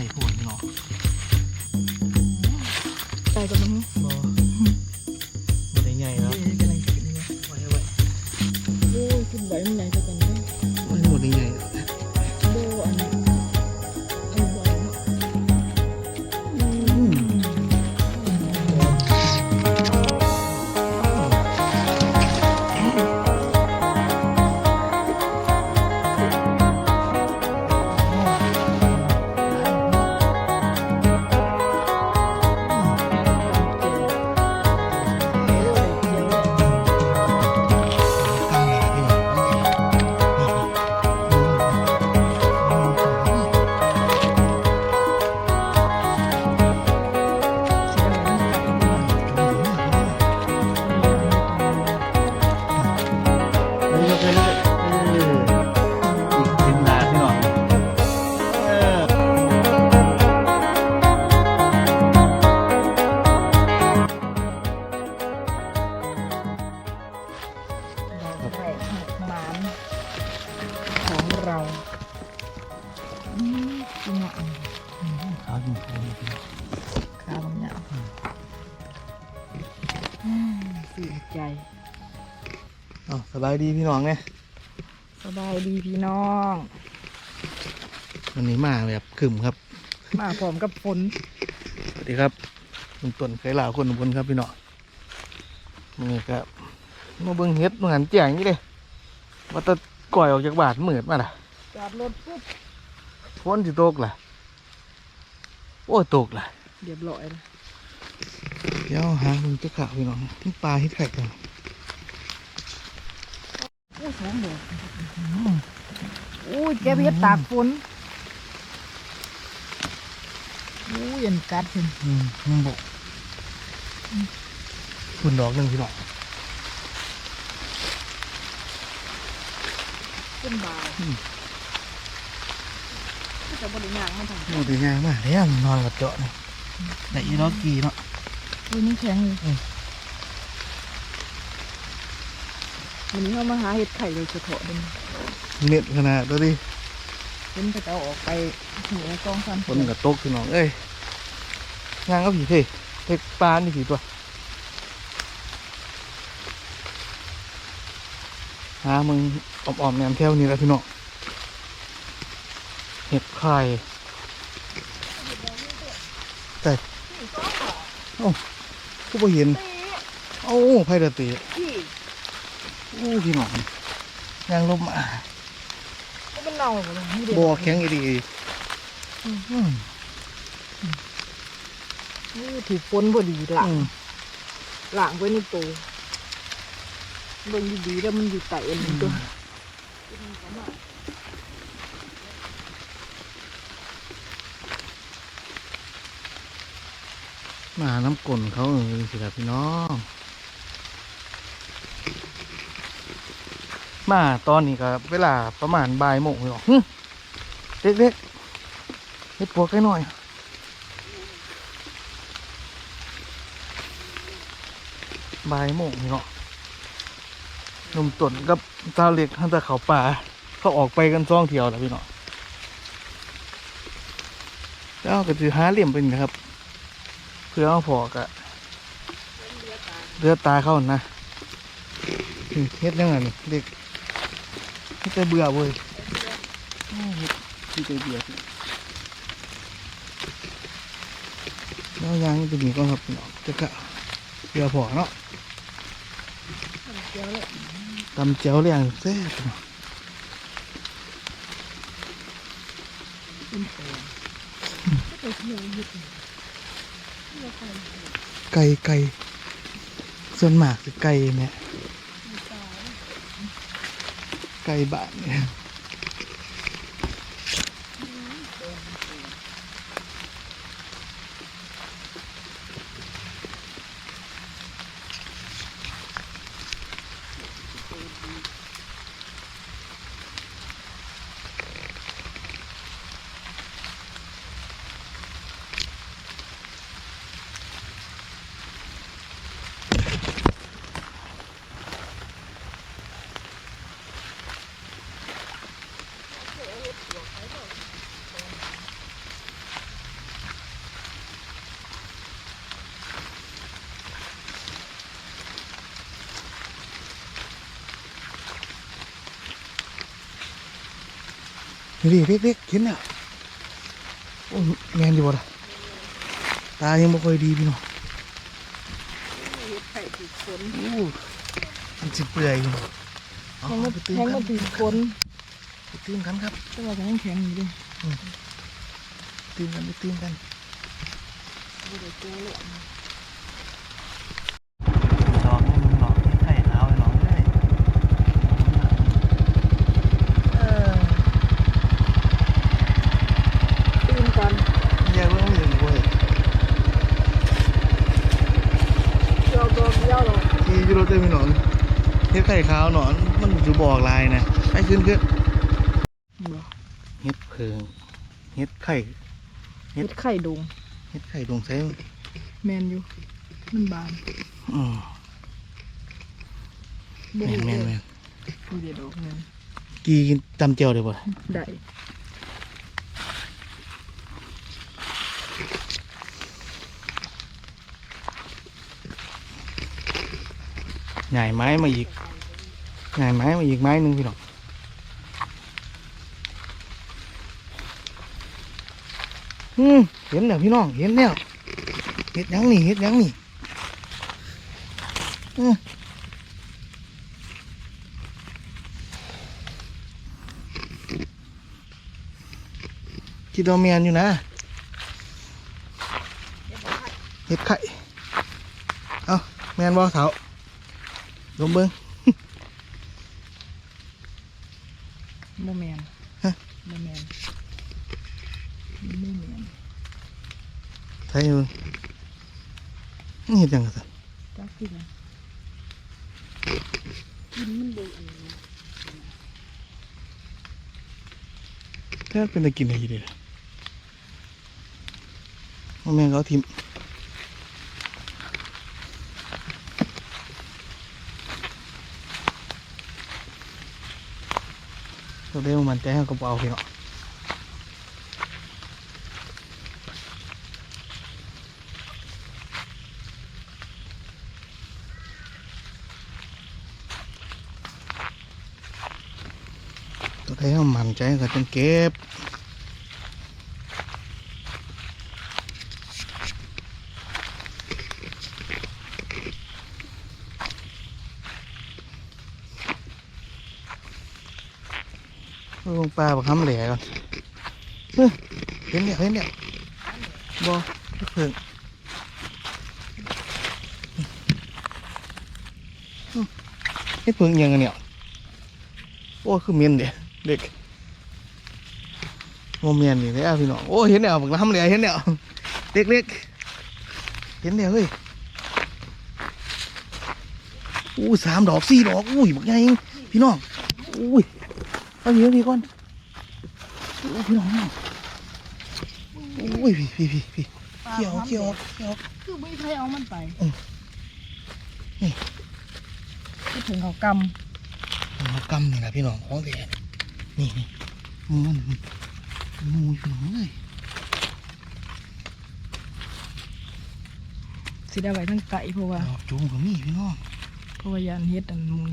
ใส่พวกนี่เนาะตายกับมึง เราอืมกินอะขาวจริงๆพี่น้องข้าวบางอย่างอืมสีใจอ้าวสบายดีพี่น้องเนี่ยสบายดีพี่น้องวันนี้มาแบบขึมครับ มาพร้อมกับฝนสวัสดีครับคุณต้นเคยลาคนอุบลครับพี่น้องนี่ครับมาเบิ่งเฮ็ดเหมือนแจ่งนี่เลยว่าแตะ ก่อยออกจากบาดมืดมาล่ะจอดรถปุ๊บฝนสิตกล่ะ โอ้ยตกล่ะเรียบร้อยแล้วเดี๋ยวหามึงจะข่าวพี่น้องที่ปลาที่ไข่กันโอ้ยสองดอกโอ้ยแกเพียตากฝนโอ้ยยันกัดเห็นอืมมึงบอกคุณดอกหนึ่งพี่น้อง ขึ้นบ่ายก็จะบริยางมาทางโอ้ดีงามมากแล้วนอนกับเจาะนี่แต่อีนอกกีเนาะอุ้ยนี่แข็งเลยวันนี้เรามาหาเห็ดไข่เลยจะเถาะดิเน็ตขนาดตัวดิเห็นจะเอาออกไปหัวกองฟันฝนกับตกพี่น้องเอ้ยงานก็ผีเพ่เด็กปลานี่ผีตัวหามึง อ่อมๆแนมแถวนี้แล้วพี่น้องเห็ดไข่แต่โอ้ผู้บ่เห็นโอ้ไผ่ตะตีพี่โอ้พี่น้องยางลมมาก็มันเน่าบ่อแข็งอีดีนี่ถือฝนพอดีหลังหลังไว้ในตู้เบิ่งดีๆแล้วมันอยู่ไต่อันนี้ตัว มาน้ำกลนเขาเออสิครับพี่น้อง มาตอนนี้ก็เวลาประมาณบ่ายโมงเลยหรอกเด็กๆให้ปวกให้หน่อยบ่ายโมงนี่เนาะห นุ่มตุ่นกับเจ้าเล็กท่านตะเขาป่า เขาออกไปกันซ่องเที่ยวแล้วพี่เนาะแล้วก็จะหาเหลี่ยมเป็นะครับ เพื่อเอาพอกะเลือดตาเข้านะเฮ็ดยังไงเด็กเฮ็ดแต่เบื่อเว้ยที่ใจเบื่อแล้วยังจะมีก็ครับพี่น้องจะกะเบื่อพอเนาะเดี๋ยวเลย ตำเจียวเรียงแซ่บเนาะเป็นแปลงก็ไปเที่ยวหยุดไก่ไก่ส่วนมากคือไก่เนี่ยไก่บ้านเนี่ย นี่ดิเด็กๆเห็นแล้วโอ้ยแมนอยู่บ่ล่ะตายังบ่ค่อยดีพี่น้องเฮ็ดไข่ติดฝนอู้มันสิเปื่อยอยู่เอาแข็งมาไปตื้มแข็งกัมานติดฝนไปตื้มกันครับแต่ว่าก็ยังแข็งอยู่ดิตื้มกันไปตื้มกันบ่ได้เจอเลย ดอกนี่มันหลอกที่ไข่ขาวไอ้หลอกได้เออ ตื่นก่อน แยกไว้ต้องอยู่เว้ย เดียวดอกเดียวหรอก ที่อยูโรเต้พี่น้องเฮ็ดไข่ขาวหนอน มันจะบอกลายนะไปขึ้นขึ้นเฮ็ดเพิงเฮ็ดไข่เฮ็ดไข่ดงเฮ็ดไข่ดวงใสแมนอยู่มันบานอืมแมนแมนแมนมีแต่ดอกแม่นกีกินตำเจียวได้บ่ได้ ใหญ่ไม้มาอีกใหญ่ไม้มาอีกไม้หนึงพี่น้องอืมเห็นแล้วพี่น้องเห็นแล้วเฮ็ดยังนี่เฮ็ดยังนี่อืมคิดว่าแมนอยู่นะเฮ็ดไข่ เอาแมนบ่เถา ลงเบิ้งบ่แมนฮะบ่แมนบ่แมนใช่เบิ้งนี่เฮ็ดหยังกันสันจักกินนะกินมันบ่อันนี้แค่เป็นตะกินอะไรดีล่ะว่าแม่งเขาเอาทิมเราได้มันใจให้กระเป๋าพี่เนาะตัวได้ให้มันใจก็ต้องเก็บ ลงปลาบักคำแหล่ก่อนเฮ้ยเห็นเนี่ยเห็นเนี่ยบอเพิ่งเฮ็ดเพิ่งยังไงเนี่ยโอ้คือเมียนเด็กเด็กโมเมียนนี่เลยอะพี่น้องโอ้เห็นเนี่ยบักคำแหล่เห็นเนี่ยเด็กเล็กเห็นเนี่ยเฮ้ยอู้สามดอกสี่ดอกอุ้ยบักใหญ่เองพี่น้องอุ้ย เอาพี่เอาพี่ก่อนโอ้ยพี่น้องพี่น้องโอ้ยพี่พี่พี่พี่เกี่ยวเกี่ยวเกี่ยวคือไม่ใครเอามันไปอืมนี่คิดถึงเขากเอากำนี่นะพี่น้องของแท้นี่นี่มูมันมูพี่น้องเลยำสิได้ไว้ทั้งไก่เพราะว่าดอกจูงก็มีพี่น้องเพราะว่ายานเฮ็ดอันมูล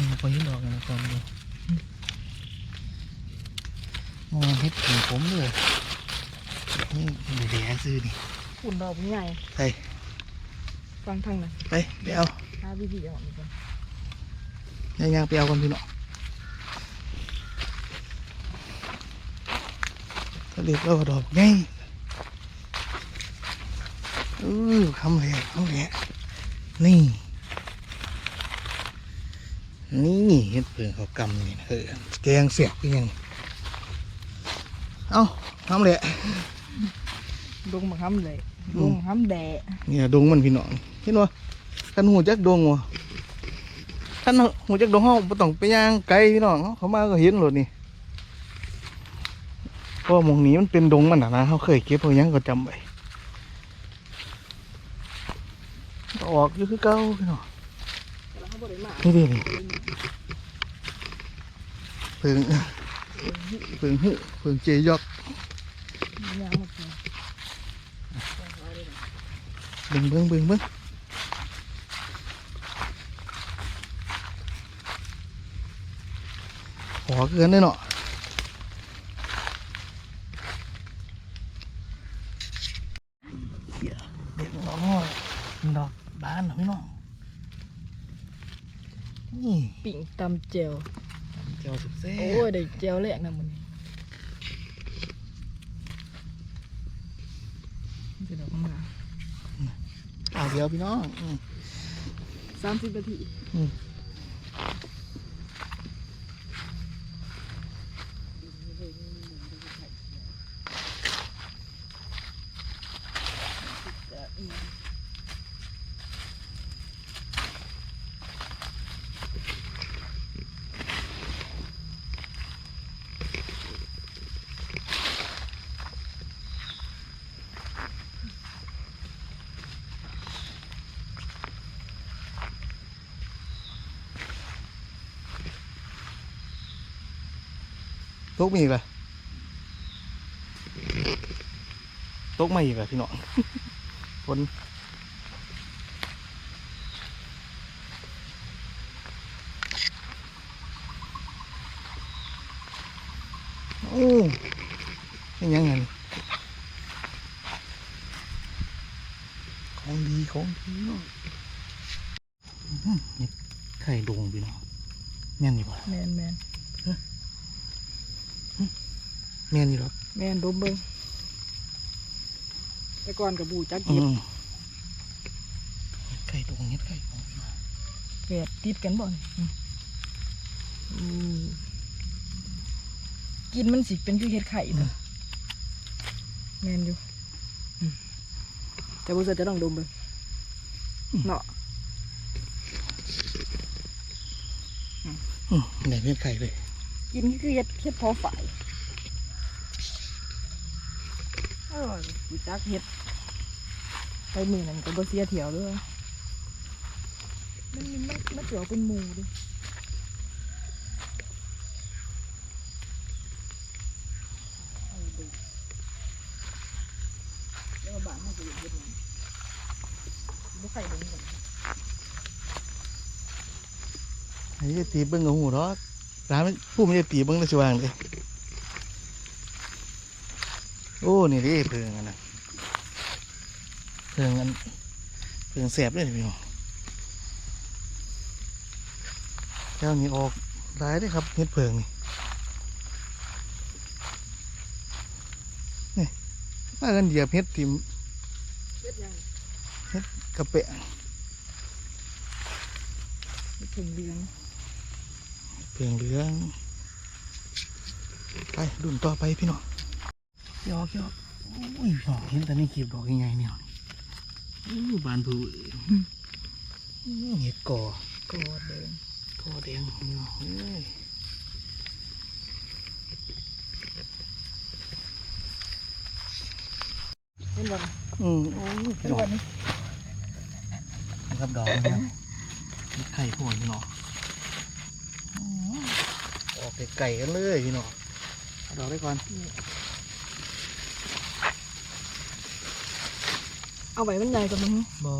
นี่เอาไปยี่ดอกนนะก่อนดูมองเฮ็ดถึงผมเลยนี่เดี๋ยวซื้อนี่ฝุ่นดอกใหญ่ไปฟังทางนั้นไปไปเอาหาวิธีออกดีกว่าย่างไปเอากันพี่น้องถ้าเรียกเราดอกไงอือคำแหลกคำแหลกนี่ นี่เห็ดเผือกเขากำนี่นะเออแกงเสียบก็ยัง เอ้าทำเลยดงบักห้ำเลยดงบักห้ำแดะเนี่ยดงมันพี่น้องเห็นวะกันหูจักดงวะกันหูจักดงห้องบ่ต้องไปย่างไกลพี่น้องเขามาก็เห็นหลดนี่เพราะว่าหมองนี้มันเป็นดงมันนะนะเขาเคยเก็บเขายังก็จำไว้ออกอยู่คือเก่าพี่น้อง นี่ดินี่เพิ่งเพิ่งฮึเพิ่งเจยอกย่างมากินเบิ่งเบิ่งเบิ่งเบิ่งหอเกินได้เนาะเดี๋ยวเด็กน้อยดอกบานเหรอพี่น้องนี่ ปิ่ง ตำเจลเจ้าสุดเซ่โอ้ยได้เจลแรกนะมันนี่จะดอกมาอ่าเดียวพี่น้องอืมสามสิบนาที อืม ตกมาอีกเหรอตกมาอีกเหรอพี่น้องฝนโอ้ยยังไงนี่ของดีของดีเนาะอื้อหือนี่ไข่ดงพี่น้องแม่นอยู่ปะแมนแมน แม่นอยู่หรอแมนดมเบิ้งแต่ก่อนกับบูจักอืเก็บมไข่ดงเฮ็ดไข่ดงพี่น้องแฝดติดกันบ่นี่อืมอืมกินมันสิเป็นคือเห็ดไข่เด้อแมนอยู่อืมแต่บูจะจะต้องดมเบิ้งเนาะอืมไหนเฮ็ดไข่เลยกินคือเห็ดเห็ดพอฝ่าย เออบูจักเห็ด ไปมือนั่นก็บ่เสียเถียวด้วยมันมีมันมันเถียวเป็นหมูดิแล้วก็บานมันจะอยู่เวียดนามบ่ใส่ลงกันไอ้จะตีเบิ้งกับหูเนาะร้านมันผู้มันจะตีเบิ้งในสว่างเลย โอ้ นี่ดิเพิงอันนะเพิงอันเพิงแสบเลยนี่พี่น้องเจ้านี้ออกร้ายเด้วยครับเฮ็ดเพิงนี่นี่มากันเหยียบเฮ็ดติมเวียดยังกระเปะถึงเดือนเพียงเหลืองไปรุ่นต่อไปพี่น้อง ยอกยอกโอ้ยพี่น้องเห็นแต่ในคลิปดอกยังไงเนี่ยอู้บานผูอู้เห็ดก่อกอดเดินก่อแดงพี่น้องเอ้ยเป็นวันอืมโอ้ยเป็พี่นน้อวังนนี้นะครับดอกนะครับเห็ดไข่พวกพี่น้องอืมออกไก่ๆกันเลยพี่น้องเอาดอกได้ก่อน เอาไว้มันใหญ่กว่ามึงบอ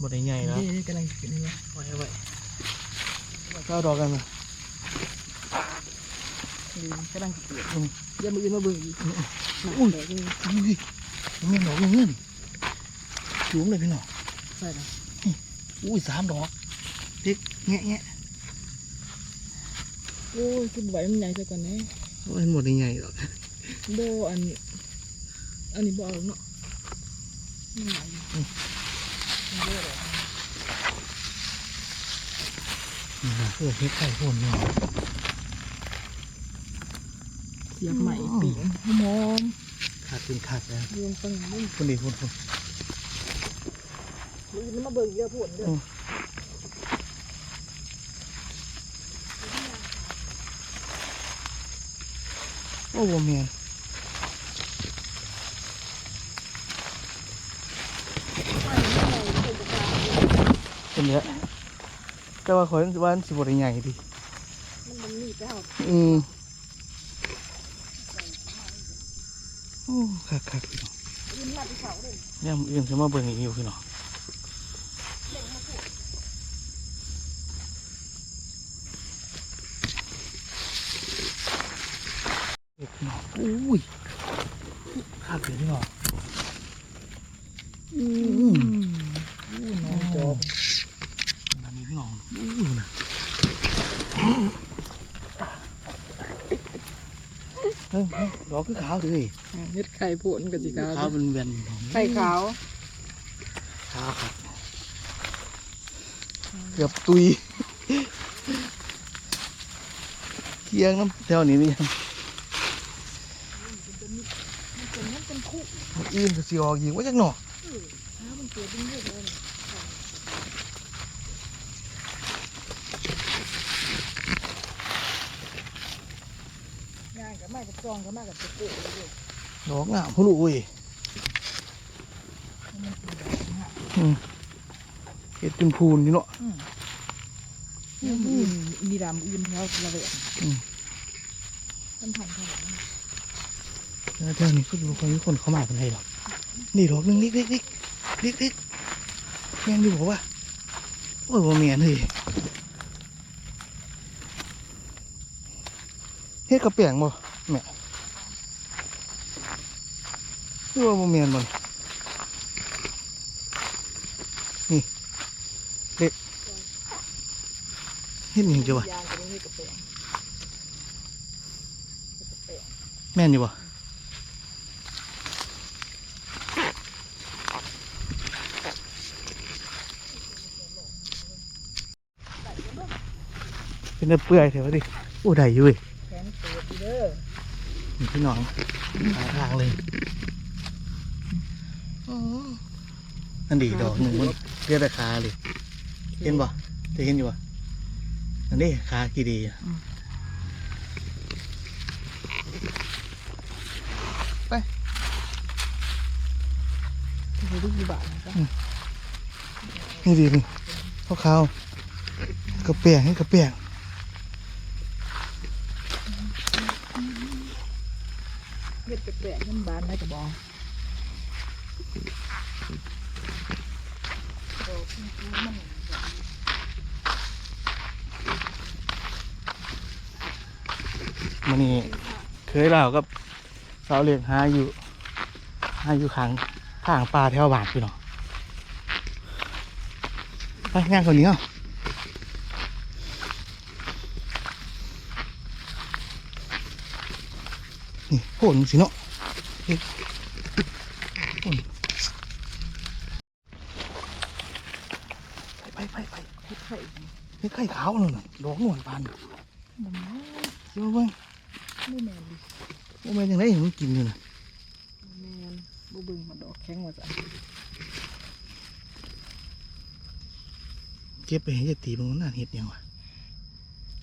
บ่ได้ใหญ่แล้วนี่กำลังกินนี่ไว้ไว้ก็เอาดอกกันนะนี่กำลังเกลียดอืมเดี๋ยวมืออื่นมาเบิ่งอีกหนักอุ้ยแตกนี่อุ้ยมันมีดอกเงินจุ๋มเลยพี่น้องใช่ละอุ้ยสามดอกพริกแงะแงะโอ้ยคือไว้มันใหญ่ซะก่อนแน่โอ้ยหมดได้ใหญ่หรอกโบอันนี้อันนี้บ่เอาเนาะ นี่ใหญ่อเยอะเลยนี่นะเพื่อพริกไข่พ่นเนาะเสียบใหม่ปิ่งหอมขาดเป็นขาดแล้วเรวมกันนี่คนดีคนคนมืออื่นมาเบิ่งเยอะพูดเด้อโอ้โหเมียน เป็นเยอะแต่ว่าขอยว่ามันสิบได้ใหญ่ดิมันมันมีเจ้าอืมโอ้คักคักพี่น้องอื่นมาที่เขาเลยเนี่ยมืออื่นจะมาเบิ่งอีกอยู่พี่น้อง เด็กหนออุ้ยข้าเกิดที่หนออืม อู้น้องจอบ อันนี้พี่น้องอู้นะเฮ้ยเฮ้ยดอกคือขาว เลยเฮ็ดไข่โพนกับสิขาวขาวเป็นแวนไข่ขาวขาวครับเกือบตุยเคียงน้ำแถวนี้นี่ยังเป็นมันเป็นคู่อิ่มก็สิออกยิงว่าจักหนอน้ำมันเกิดเป็นเลือดเลยงานกับมากับซองกับมากับตะเกียบเลยดอกงามพะลุเว้ยมันเป็นแบบนี้ฮะอืมเห็ดเป็นพูนนี่เนาะอืมอืมมีดำอื่นแล้วระเบิดอืมมันผ่านผ่านแล้วแถวนี้ก็ดูคนมีคนเข้ามาเป็นไรหรอกนี่ดอกหนึงเล็กเล็กเล็กเล็กเล็กแม่นอยู่บอกว่าโอ้ยบ่แม่นเฮ้ยเฮ็ดกระเปียงบ่แม่ คือว่าบ่แม่นบ่นี่เล็กเฮ็ดหยังจ้ะวะยางกับนี่กระเป๋งกระเป๋งแม่นอยู่บ่เป็นแต่เปื่อยเถอะวะดิโอ้ได้อยู่เว้ยแขนเปิดดีเด้อนี่พี่น้องหาทางเลย นั่นดีดอกหนึ่งมันเรียกแต่ขาเลยเห็นบ่จะเห็นอยู่บ่อันนี้ขากี่ดีไปมีลูกอยู่บ้าทนี่ดีนี่ขาวขาวกระเปียงให้กระเปียงเม็ดแปลกๆมันบานได้กระบอก มันนี่เคยเล่ากับสาวเลี้ยงหาอยู่หาอยู่ขังข้างป่าแถวบ้านพี่น้องไปงานคนนี้เหรอนี่โผล่สิเนาะโผล่ไปไปไป เฮ็ดไข่ เฮ้ย ไข่ขาวเลยน่ะดอกนวลปานบ่แม่นเชื่อเบ้างบ่แม่นดิว่าแม่นยังไงเห็นมันกินอยู่น่ะบ่แม่นบ่เบิ่งมาดอกแข็งว่าซั่นเก็บไปให้ยายตีมันน่าเห็ดหยังวะ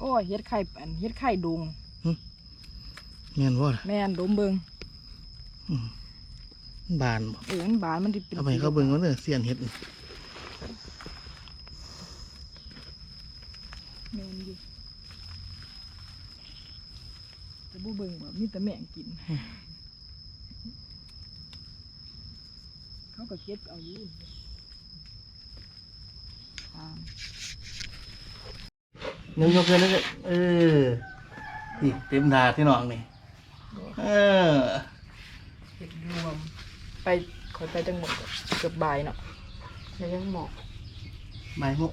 โอ้ยเฮ็ดไข่อันเฮ็ดไข่ดงแม่นว่าล่ะแม่นดมเบิ่งบานบ่เออมันบานมันสิเป็นเอาไปให้เขาเบิ่งว่าเด้อเสียนเห็ดนี่ แม่นอยู่แต่บ่เบิ่งว่ามี แต่แม่งกิน เขาก็เก็บเอาอยู่อ่านิ้วยกเลยแล้วก็เออนี่เต็มถาดที่น้องนี่ เออ เห็ดรวม ไปคอยไปจังหมดเกือบบ่ายเนาะแล้วยังหมอก ใบมุก